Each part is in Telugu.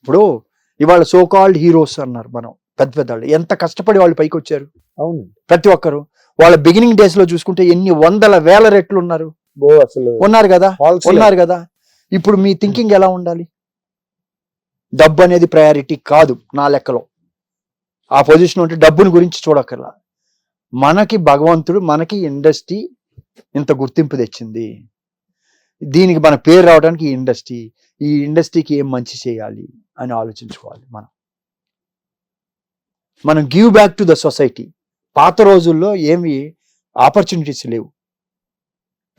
ఇప్పుడు ఇవాళ సో కాల్డ్ హీరోస్ అన్నారు మనం పెద్ద పెద్ద వాళ్ళు. ఎంత కష్టపడి వాళ్ళు పైకి వచ్చారు అవును. ప్రతి ఒక్కరు. వాళ్ళ బిగినింగ్ డేస్లో చూసుకుంటే ఎన్ని వందల వేల రెట్లు ఉన్నారు? ఉన్నారు కదా? ఉన్నారు కదా? ఇప్పుడు మీ థింకింగ్ ఎలా ఉండాలి? డబ్బు అనేది ప్రయారిటీ కాదు నా లెక్కలో. ఆ పొజిషన్ ఉంటే డబ్బుని గురించి చూడక్కర్లా. మనకి భగవంతుడు మనకి ఇండస్ట్రీ ఇంత గుర్తింపు తెచ్చింది. దీనికి మన పేరు రావడానికి ఈ ఇండస్ట్రీ ఈ ఇండస్ట్రీకి ఏం మంచి చేయాలి? అని ఆలోచించుకోవాలి మనం. మనం give back to the society పాత రోజుల్లో ఏమి ఆపర్చునిటీస్ లేవు.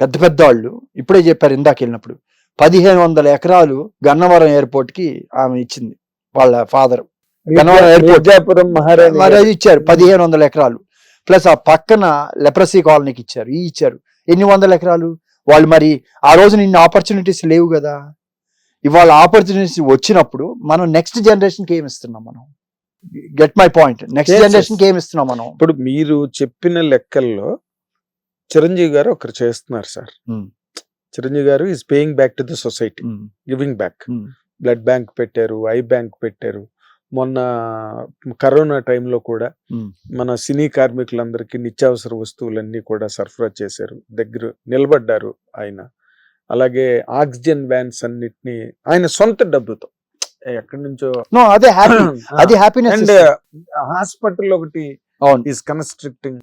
పెద్ద పెద్ద వాళ్ళు ఇప్పుడే చెప్పారు ఇందాక వెళ్ళినప్పుడు. పదిహేను వందల ఎకరాలు గన్నవరం ఎయిర్పోర్ట్కి ఆమె ఇచ్చింది వాళ్ళ ఫాదర్. గన్నవరం ఎయిర్పోర్ట్. మరి అది ఇచ్చారు పదిహేను వందల ఎకరాలు. ప్లస్ ఆ పక్కన లెప్రసీ కాలనీకి ఇచ్చారు. ఈ ఇచ్చారు. ఎన్ని వందల ఎకరాలు? వాళ్ళు మరి ఆ రోజు నిన్న ఆపర్చునిటీస్ లేవు కదా. ఇవాళ ఆపర్చునిటీస్ వచ్చినప్పుడు మనం నెక్స్ట్ జనరేషన్కి ఏమి ఇస్తున్నాం మనం? Get my point next Yes, yes. జనరేషన్కి ఏమి ఇస్తున్నాం మనం? ఇప్పుడు మీరు చెప్పిన లెక్కల్లో చిరంజీవి గారు ఒకరు చేస్తున్నారు sir. Hmm. Chiranjeevi garu is paying back to the society giving back blood bank పెట్టారు ఐ బ్యాంక్ పెట్టారు. మొన్న కరోనా టైంలో కూడా ఉమ్. మన సినీ కార్మికులందరికీ నిత్యావసర వస్తువులన్నీ కూడా సరఫరా చేశారు. దగ్గర నిలబడ్డారు ఆయన. అలాగే ఆక్సిజన్ వ్యాన్స్ అన్నిటిని ఆయన సొంత డబ్బుతో. ఎక్కడి నుంచో అదే హ్యాపీ అది హ్యాపీనెస్ అండ్ హాస్పిటల్ ఒకటి ఈస్ కన్స్ట్రక్టింగ్.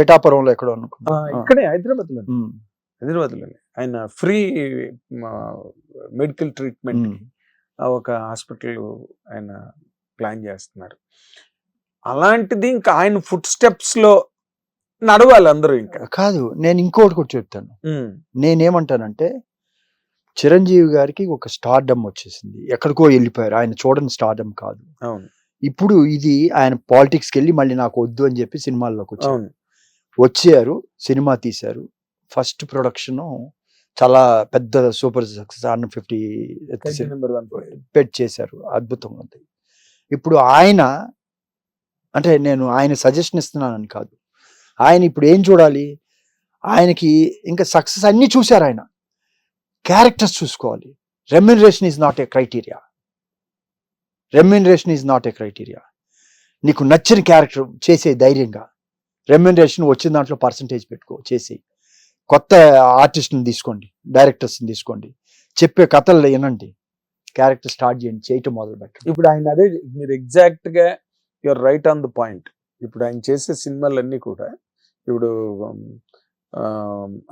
పిఠాపురంలో ఎక్కడో ఇక్కడే హైదరాబాద్లో హైదరాబాద్లోనే ఆయన ఫ్రీ మెడికల్ ట్రీట్మెంట్. ఒక హాస్పిటల్ ఆయన ప్లాన్ చేస్తున్నారు. అలాంటిది ఇంకా ఆయన ఫుడ్ స్టెప్స్లో నడవాలి అందరూ ఇంకా. కాదు నేను ఇంకోటి కూడా చెప్తాను. నేనేమంటానంటే చిరంజీవి గారికి ఒక స్టార్డమ్ వచ్చేసింది. ఎక్కడికో వెళ్ళిపోయారు. ఆయన చూడని స్టార్డమ్ కాదు. ఇప్పుడు ఇది ఆయన పాలిటిక్స్కి వెళ్ళి మళ్ళీ నాకు వద్దు అని చెప్పి సినిమాల్లోకి వచ్చారు. అవును. వచ్చారు సినిమా తీశారు. ఫస్ట్ ప్రొడక్షన్ చాలా పెద్ద సూపర్ సక్సెస్ అన్న ఫిఫ్టీ పెట్ చేశారు అద్భుతంగా ఉంది. ఇప్పుడు ఆయన అంటే నేను ఆయన సజెషన్ ఇస్తున్నానని కాదు. ఆయన ఇప్పుడు ఏం చూడాలి? ఆయనకి ఇంకా సక్సెస్ అన్నీ చూశారు ఆయన. క్యారెక్టర్స్ చూసుకోవాలి. Remuneration is not a criteria remuneration is not a criteria నీకు నచ్చిన క్యారెక్టర్ చేసే ధైర్యంగా రెమ్యునరేషన్ వచ్చిన దాంట్లో పర్సంటేజ్ పెట్టుకో చేసి కొత్త ఆర్టిస్ట్ని తీసుకోండి డైరెక్టర్స్ని తీసుకోండి. చెప్పే కథలు వినండి. క్యారెక్టర్ స్టార్ట్ చేయండి చేయటం మొదలు పెట్టండి ఇప్పుడు ఆయన అదే మీరు ఎగ్జాక్ట్గా your right on the point ఇప్పుడు ఆయన చేసే సినిమాలన్నీ కూడా ఇప్పుడు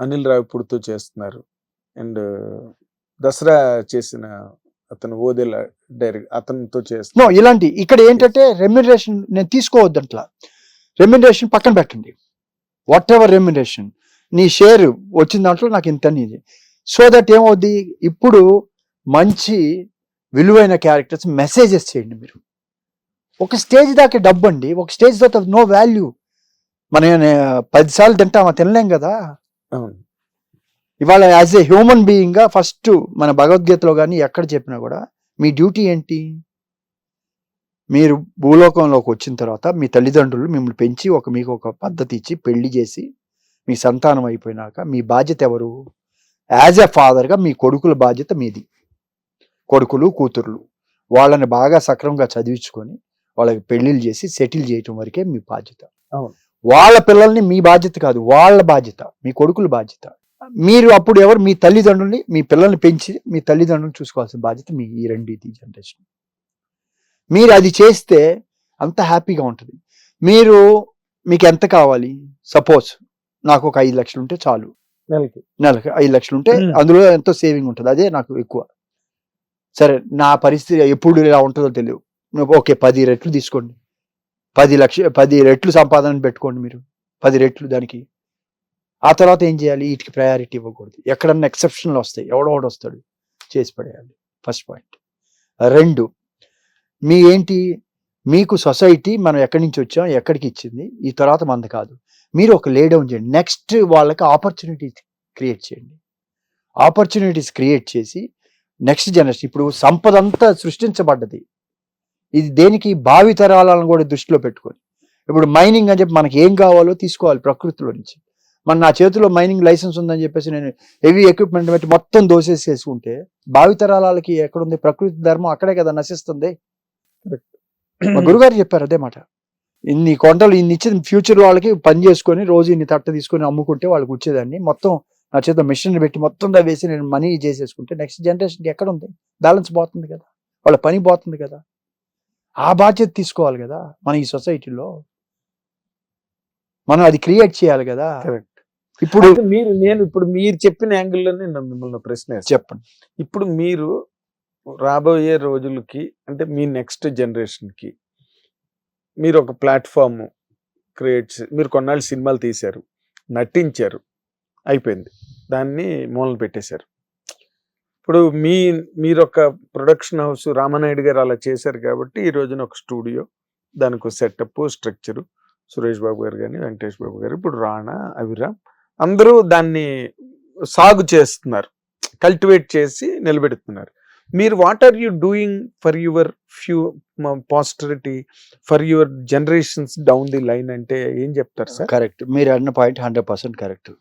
అనిల్ రావిపూడితో చేస్తున్నారు. అండ్ దసరా చేసిన అతను ఓదెల డైరెక్ట్ అతనితో నో చేస్తున్నారు ఇలాంటి ఇక్కడ ఏంటంటే రెమ్యునరేషన్ నేను తీసుకోవద్దంట్లా రెమ్యునరేషన్ పక్కన పెట్టండి. వాట్ ఎవర్ రెమ్యునరేషన్ నీ షేర్ వచ్చిన దాంట్లో నాకు ఇంత నీది సో దట్ ఏమవుద్ది? ఇప్పుడు మంచి విలువైన క్యారెక్టర్స్ మెసేజెస్ చేయండి మీరు. ఒక స్టేజ్ దాకా డబ్బు అండి ఒక స్టేజ్ తర్వాత నో వాల్యూ. మనం పదిసార్లు తింటామా? తినలేం కదా. ఇవాళ యాజ్ ఏ హ్యూమన్ బీయింగ్గా ఫస్ట్ మన భగవద్గీతలో కానీ ఎక్కడ చెప్పినా కూడా మీ డ్యూటీ ఏంటి? మీరు భూలోకంలోకి వచ్చిన తర్వాత మీ తల్లిదండ్రులు మిమ్మల్ని పెంచి ఒక మీకు ఒక పద్ధతి ఇచ్చి పెళ్ళి చేసి మీ సంతానం అయిపోయినాక మీ బాధ్యత ఎవరు? యాజ్ ఎ ఫాదర్గా మీ కొడుకుల బాధ్యత మీది. కొడుకులు కూతుర్లు. వాళ్ళని బాగా సక్రమంగా చదివించుకొని వాళ్ళకి పెళ్ళిళ్ళు చేసి సెటిల్ చేయటం వరకే మీ బాధ్యత. వాళ్ళ పిల్లల్ని మీ బాధ్యత కాదు వాళ్ళ బాధ్యత మీ కొడుకుల బాధ్యత. మీరు అప్పుడు ఎవరు మీ తల్లిదండ్రుల్ని మీ పిల్లల్ని పెంచి మీ తల్లిదండ్రులను చూసుకోవాల్సిన బాధ్యత మీ ఈ రెండు జనరేషన్ మీరు అది చేస్తే అంత హ్యాపీగా ఉంటుంది. మీరు మీకు ఎంత కావాలి? సపోజ్ నాకు ఒక ఐదు లక్షలు ఉంటే చాలు. నెలకి. నెలకి ఐదు లక్షలు ఉంటే. అందులో ఎంతో సేవింగ్ ఉంటుంది. అదే నాకు ఎక్కువ. సరే నా పరిస్థితి ఎప్పుడు ఇలా ఉంటుందో తెలియదు. ఓకే పది రెట్లు తీసుకోండి. పది లక్ష పది రెట్లు సంపాదన పెట్టుకోండి మీరు. పది రెట్లు దానికి. ఆ తర్వాత ఏం చేయాలి? వీటికి ప్రయారిటీ ఇవ్వకూడదు. ఎక్కడన్నా ఎక్సెప్షన్లు వస్తాయి. ఎవడోడు వస్తాడు. చేసి పడేయాలి. ఫస్ట్ పాయింట్ రెండు. మీ ఏంటి? మీకు సొసైటీ మనం ఎక్కడి నుంచి వచ్చాం? ఎక్కడికి ఇచ్చింది? ఈ తర్వాత మంది కాదు. మీరు ఒక లేడౌన్ చేయండి. నెక్స్ట్ వాళ్ళకి ఆపర్చునిటీస్ క్రియేట్ చేయండి. ఆపర్చునిటీస్ క్రియేట్ చేసి నెక్స్ట్ జనరేషన్ ఇప్పుడు సంపద అంతా సృష్టించబడ్డది. ఇది దేనికి? భావి తరాలను కూడా దృష్టిలో పెట్టుకొని. ఇప్పుడు మైనింగ్ అని చెప్పి మనకి ఏం కావాలో తీసుకోవాలి ప్రకృతిలో నుంచి. మన నా చేతిలో మైనింగ్ లైసెన్స్ ఉందని చెప్పేసి నేను హెవీ ఎక్విప్మెంట్ పెట్టి మొత్తం దోసేసి చేసుకుంటే భావితరాల వాళ్ళకి ఎక్కడుంది? ప్రకృతి ధర్మం అక్కడే కదా నశిస్తుంది. మా గురుగారు చెప్పారు అదే మాట. ఇన్ని కొంటలు ఇన్ని ఇచ్చి ఫ్యూచర్ వాళ్ళకి పని చేసుకొని రోజు ఇన్ని తట్ట తీసుకొని అమ్ముకుంటే వాళ్ళకి వచ్చేదాన్ని. మొత్తం నా చేత మిషన్ పెట్టి మొత్తం దా వేసి నేను మనీ చేసేసుకుంటే నెక్స్ట్ జనరేషన్కి ఎక్కడ ఉంది బ్యాలెన్స్ పోతుంది కదా. వాళ్ళ పని పోతుంది కదా. ఆ బాధ్యత తీసుకోవాలి కదా మన ఈ సొసైటీలో. మనం అది క్రియేట్ చేయాలి కదా. ఇప్పుడు మీరు నేను ఇప్పుడు మీరు చెప్పిన యాంగిల్లోనే నేను మిమ్మల్ని ప్రశ్న. చెప్పండి. ఇప్పుడు మీరు రాబోయే రోజులకి అంటే మీ నెక్స్ట్కి మీరు ఒక ప్లాట్ఫామ్ క్రియేట్ మీరు కొన్నాళ్ళు సినిమాలు తీశారు నటించారు అయిపోయింది. దాన్ని మూలన పెట్టేశారు. ఇప్పుడు మీ మీరు ఒక ప్రొడక్షన్ హౌస్ రామనాయుడు గారు అలా చేశారు కాబట్టి ఈ రోజున ఒక స్టూడియో దానికి ఒక సెటప్ స్ట్రక్చరు సురేష్ బాబు గారు కానీ వెంకటేష్ బాబు గారు ఇప్పుడు రాణా అవిరామ్ అందరూ దాన్ని సాగు చేస్తున్నారు కల్టివేట్ చేసి నిలబెడుతున్నారు. మీరు what are you doing for your few posterity for your generations down the line అంటే ఏం చెప్తారు సార్? కరెక్ట్ మీరు అన్న పాయింట్ హండ్రెడ్ పర్సెంట్ కరెక్ట్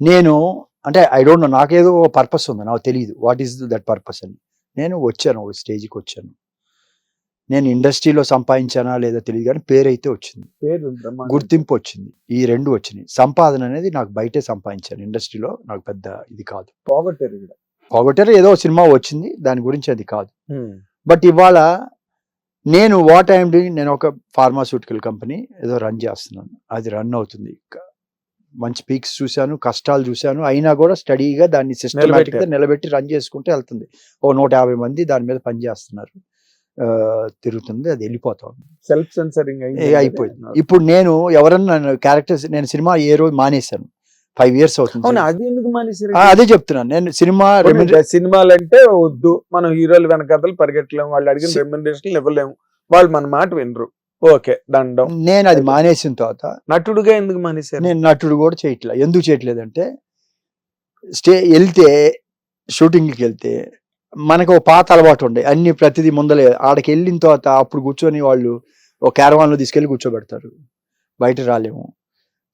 నేను అంటే ఐ డోంట్ నో నాకేదో పర్పస్ ఉంది నాకు తెలియదు వాట్ ఈస్ దట్ పర్పస్ అని. నేను వచ్చాను ఒక స్టేజ్కి వచ్చాను. నేను ఇండస్ట్రీలో సంపాదించానా లేదా తెలియదు కానీ పేరు అయితే వచ్చింది. పేరు. గుర్తింపు వచ్చింది. ఈ రెండు వచ్చినాయి. సంపాదన అనేది నాకు బయటే సంపాదించాను. ఇండస్ట్రీలో నాకు పెద్ద ఇది కాదు. పోగొట్టారు పోగొట్టారు ఏదో సినిమా వచ్చింది దాని గురించి అది కాదు. Hmm. బట్ ఇవాళ నేను వాట్ ఐఎమ్ డూయింగ్ నేను ఒక ఫార్మాస్యూటికల్ కంపెనీ ఏదో రన్ చేస్తున్నాను. అది రన్ అవుతుంది. మంచి పీక్స్ చూశాను కష్టాలు చూశాను. అయినా కూడా స్టడీగా దాన్ని సిస్టమేటిక్గా నిలబెట్టారు. నిలబెట్టి రన్ చేసుకుంటూ వెళ్తుంది. ఓ నూట యాభై మంది దాని మీద పని చేస్తున్నారు. ఆ, తిరుగుతుంది అది వెళ్ళిపోతుంది సెల్ఫ్ సెన్సరింగ్ అయిపోయింది. ఇప్పుడు నేను ఎవరన్నా క్యారెక్టర్స్ నేను సినిమా ఏ రోజు మానేశాను? ఫైవ్ ఇయర్స్ అవుతుంది అది ఎందుకు చెప్తున్నాను. నేను సినిమా సినిమాలు అంటే వద్దు. మనం హీరోలు వెనకాతలు పరిగెట్టలేము. వాళ్ళు అడిగిన రెమ్యునరేషన్ ఇవ్వలేము. వాళ్ళు మన మాట వినరు. ఓకే దండం. నేను అది మానేసిన తర్వాత నటుడుగా ఎందుకు మానేశారు? నేను నటుడు కూడా చేయట్లేదు ఎందుకు చేయట్లేదంటే స్టే వెళ్తే షూటింగ్కి వెళ్తే మనకు ఒక పాత అలవాటు ఉండే. అన్ని ప్రతిదీ ముందలే. ఆడకి వెళ్ళిన తర్వాత అప్పుడు కూర్చొని వాళ్ళు ఒక క్యారవాన్లో తీసుకెళ్ళి కూర్చోబెడతారు. బయట రాలేము.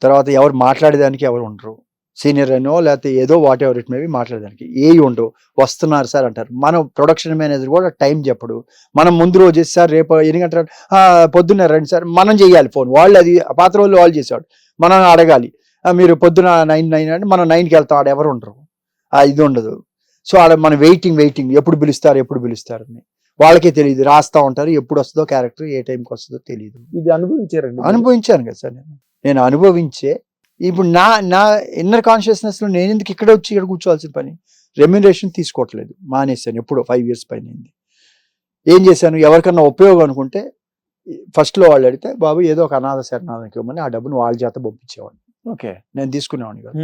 తర్వాత ఎవరు మాట్లాడేదానికి ఎవరు ఉండరు. సీనియర్ అనో లేకపోతే ఏదో వాట్ ఎవర్ ఇట్ మేబీ మాట్లాడేదానికి ఏ ఉండవు. వస్తున్నారు సార్ అంటారు. మనం ప్రొడక్షన్ మేనేజర్ కూడా టైం చెప్పడు. మనం ముందు రోజు చేసి సార్ రేపు ఎన్ని గంటలు "ఆ, పొద్దున్న రండి సార్. మనం చేయాలి ఫోన్ వాళ్ళు అది పాత రోజులు వాళ్ళు చేసేవాడు మనం అడగాలి. "ఆ, మీరు పొద్దున నైన్ నైన్ అంటే మనం నైన్కి వెళ్తాం. ఆడ ఎవరు ఉండరు. ఆ, ఇది ఉండదు. సో ఆడ మన వెయిటింగ్ వెయిటింగ్ ఎప్పుడు పిలుస్తారు ఎప్పుడు పిలుస్తారు అని. వాళ్ళకే తెలియదు. రాస్తా ఉంటారు. ఎప్పుడు వస్తుందో క్యారెక్టర్ ఏ టైంకి వస్తుందో తెలియదు. ఇది అనుభవించారండి అనుభవించాను కదా సార్ నేను. నేను అనుభవించే ఇప్పుడు నా నా ఇన్నర్ కాన్షియస్నెస్లో నేను ఎందుకు ఇక్కడ వచ్చి ఇక్కడ కూర్చోవాల్సిన పని? రెమ్యునరేషన్ తీసుకోవట్లేదు. మానేశాను ఎప్పుడో ఫైవ్ ఇయర్స్ పైన ఏం చేశాను? ఎవరికన్నా ఉపయోగం అనుకుంటే ఫస్ట్లో వాళ్ళు అడిగితే బాబు ఏదో ఒక అనాథ శరణాలకి ఇవ్వమని ఆ డబ్బును వాళ్ళ చేత పంపించేవాడిని. ఓకే. నేను తీసుకునేవాడిని కాదు.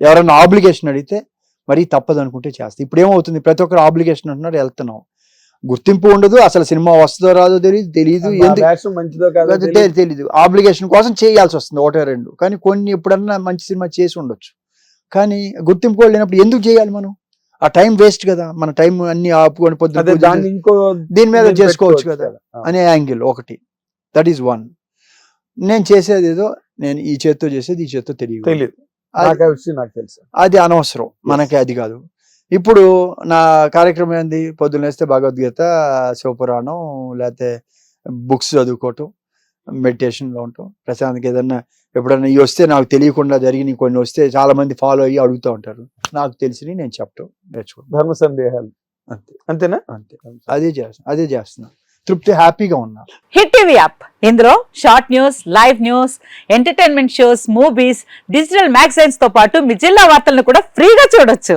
ఎవరన్నా ఆబ్లిగేషన్ అడిగితే మరీ తప్పదు అనుకుంటే చేస్తా. ఇప్పుడు ఏమవుతుంది ప్రతి ఒక్కరు ఆబ్లిగేషన్ అంటున్నారు వెళ్తున్నాం. గుర్తింపు ఉండదు అసలు సినిమా వస్తుందో రాదో తెలియదు తెలియదు తెలియదు. ఆబ్లిగేషన్ కోసం చేయాల్సి వస్తుంది ఒకటో రెండు. కానీ కొన్ని ఎప్పుడన్నా మంచి సినిమా చేసి ఉండొచ్చు. కానీ గుర్తింపు లేనప్పుడు ఎందుకు చేయాలి మనం? ఆ టైం వేస్ట్ కదా. మన టైం అన్ని ఆపుకొని పొద్దున్న దీని మీద చేసుకోవచ్చు కదా. అనే యాంగిల్ ఒకటి. దట్ ఈస్ వన్ నేను చేసేది ఏదో నేను ఈ చేత్తో చేసేది ఈ చేత్తో తెలియదు తెలుసు. అది అనవసరం. మనకి అది కాదు. ఇప్పుడు నా కార్యక్రమం ఏంది? పొద్దున్న వేస్తే భగవద్గీత శివపురాణం లేకపోతే బుక్స్ చదువుకోవటం మెడిటేషన్లో ఉండటం ప్రశాంత్కి ఏదన్నా ఎప్పుడన్నా ఇవి వస్తే నాకు తెలియకుండా జరిగిన కొన్ని వస్తే చాలా మంది ఫాలో అయ్యి అడుగుతూ ఉంటారు. నాకు తెలిసి నేను చెప్పటం నేర్చుకుంటాను ధర్మ సందేహాలు. అంతే. అంతేనా? అంతే. అదే చేస్తున్నా అదే చేస్తున్నా. తృప్తి హ్యాపీగా ఉన్నా. Hit TV app. ఇందులో short news live news entertainment shows movies digital మ్యాగజైన్స్తో పాటు మీ జిల్లా వార్తలను కూడా ఫ్రీగా చూడొచ్చు.